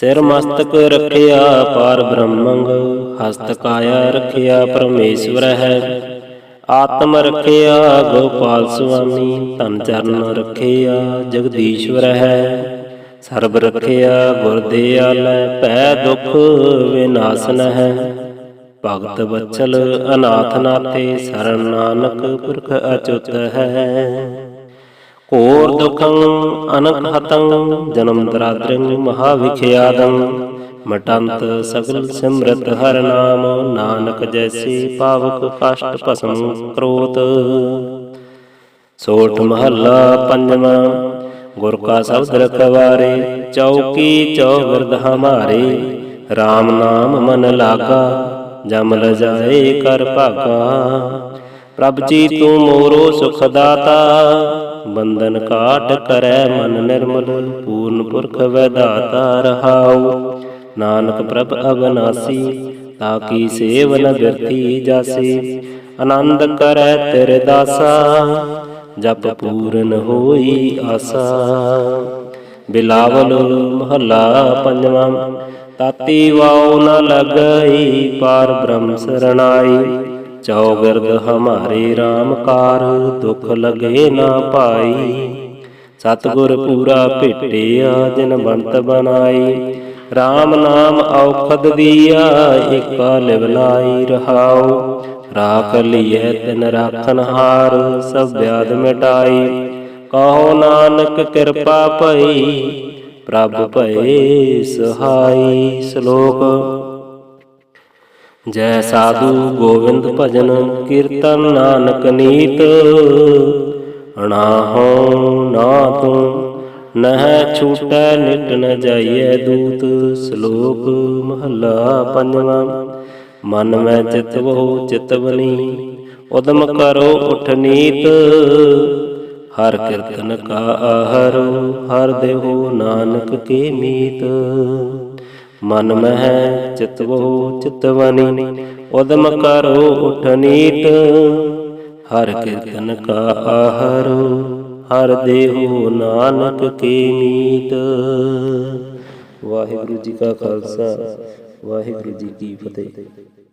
ਸਿਰ ਮਸਤਕ ਰੱਖਿਆ ਪਾਰ ਬ੍ਰਹਮੰਗ ਹਸਤ ਕਾਇਆ ਰੱਖਿਆ ਪਰਮੇਸ਼ਵਰ ਹੈ। ਆਤਮ ਰੱਖਿਆ ਗੋਪਾਲ ਸੁਆਮੀ, ਧਨ ਚਰਨ ਰੱਖਿਆ ਜਗਦੀਸ਼ਵਰ ਹੈ। ਸਰਬ ਰੱਖਿਆ ਗੁਰ ਦਿਆਲੈ ਭੈ ਦੁਖ ਵਿਨਾਸ਼ਨ ਹੈ। ਭਗਤ ਵਚਲ ਅਨਾਥ ਨਾਤੇ ਸਰਨ ਨਾਨਕ ਪੁਰਖ ਅਚੁਤ ਹੈ। ਕੋਰ ਦੁਖੰ ਅਨਕ ਹਤੰ, ਜਨਮ ਦਰਾਦਰੰ ਮਹਾ ਵਿਖਿਆਦੰ ਮਟੰਤ ਸਗਲ ਸਿਮਰਤ ਹਰ ਨਾਮ, ਨਾਨਕ ਜੈਸੀ ਪਾਵਕ ਕਸ਼ਟ ਭਸਮ ਕਰੋਤ। ਸੋਠ ਮਹੱਲਾ ਪੰਜਵਾਂ, ਗੁਰ ਕਾ ਸ਼ਬਦ ਰਖਵਾਰੇ, ਚੌਕੀ ਚੌਗਰਦ ਹਮਾਰੇ। RAM ਨਾਮ ਮਨ ਲਾਗਾ, ਜਮ ਲਜਾਏ ਕਰ ਭਾਗਾ। ਪ੍ਰਭ ਜੀ ਤੂੰ ਮੋਰੋ ਸੁਖ ਦਾਤਾ, ਬੰਧਨ ਕਾਟ ਕਰੈ ਮਨ ਨਿਰਮਲ, ਪੂਰਨ ਪੁਰਖ ਵੈਦਾਤਾ ਰਹਾਉ। ਨਾਨਕ ਪ੍ਰਭ ਅਬਨਾਸੀ ਤਾਕੀ ਸੇਵ ਨ ਬਿਰਤੀ ਜਾਸੀ। ਆਨੰਦ ਕਰੈ ਤੇਰੇ ਦਾਸਾ, ਜਪ ਪੂਰਨ ਹੋਈ ਆਸਾ। ਬਿਲਾਵਲ ਮਹੱਲਾ ਪੰਜਵਾਂ, ਤਾਤੀ ਵਾਉ ਨ ਲਗਈ, ਪਾਰ ਬ੍ਰਹਮ ਸਰਣਾਈ। ਚੌਗਰਦ ਹਮਾਰੇ RAM ਕਾਰ, ਦੁਖ ਲਗੇ ਨਾ ਪਾਈ। ਸਤਿਗੁਰ ਪੂਰਾ ਭੇਟਿਆ, ਜਿਨ ਬੰਤ ਬਣਾਈ। RAM ਨਾਮ ਔਖਦ ਦੀਆ, ਏਕਾ ਲਿਵਲਾਈ ਰਹਾਉ ਰਾਖ ਲਈਐ ਤਿਨ ਰਾਖਨ ਹਾਰ, ਸਭ ਵਿਆਦ ਮਿਟਾਈ। ਕਹੋ ਨਾਨਕ ਕਿਰਪਾ ਭਈ, ਪ੍ਰਭ ਭਏ ਸਹਾਈ। ਸ਼ਲੋਕ ਜੈ ਸਾਧੂ ਗੋਬਿੰਦ ਭਜਨ ਕੀਰਤਨ ਨਾਨਕ ਨੀਤ। ਅਣਾਹੋ ਨਾ ਤੂੰ, ਨਹਿ ਛੂਟੈ ਨਿਟ ਨ ਜਾਈਐ ਦੂਤ। ਸ਼ਲੋਕ ਮਹੱਲਾ ਪੰਜਵਾਂ, ਮਨ ਮੈਂ ਚਿਤ ਬਹੁ ਚਿਤਵਨੀ ਉਦਮ ਕਰੋ ਉਠ ਨੀਤ। ਹਰ ਕੀਰਤਨ ਕਾ ਆਹਰ, ਹਰ ਦੇਹੋ ਨਾਨਕ ਕੇ ਮੀਤ। ਮਨ ਮਹਿ ਚਿਤ ਚਿਤਵਨੀ ਉਦਮ ਕਰੋ ਉਠ ਹਰ ਕੀਰਤਨ ਕਾ ਆਹਰ, ਹਰ ਦੇਹੋ ਨਾਨਕ ਕੇ ਮੀਤ। ਵਾਹਿਗੁਰੂ ਜੀ ਕਾ ਖਾਲਸਾ, ਵਾਹਿਗੁਰੂ ਜੀ ਕੀ ਫਤਿਹ।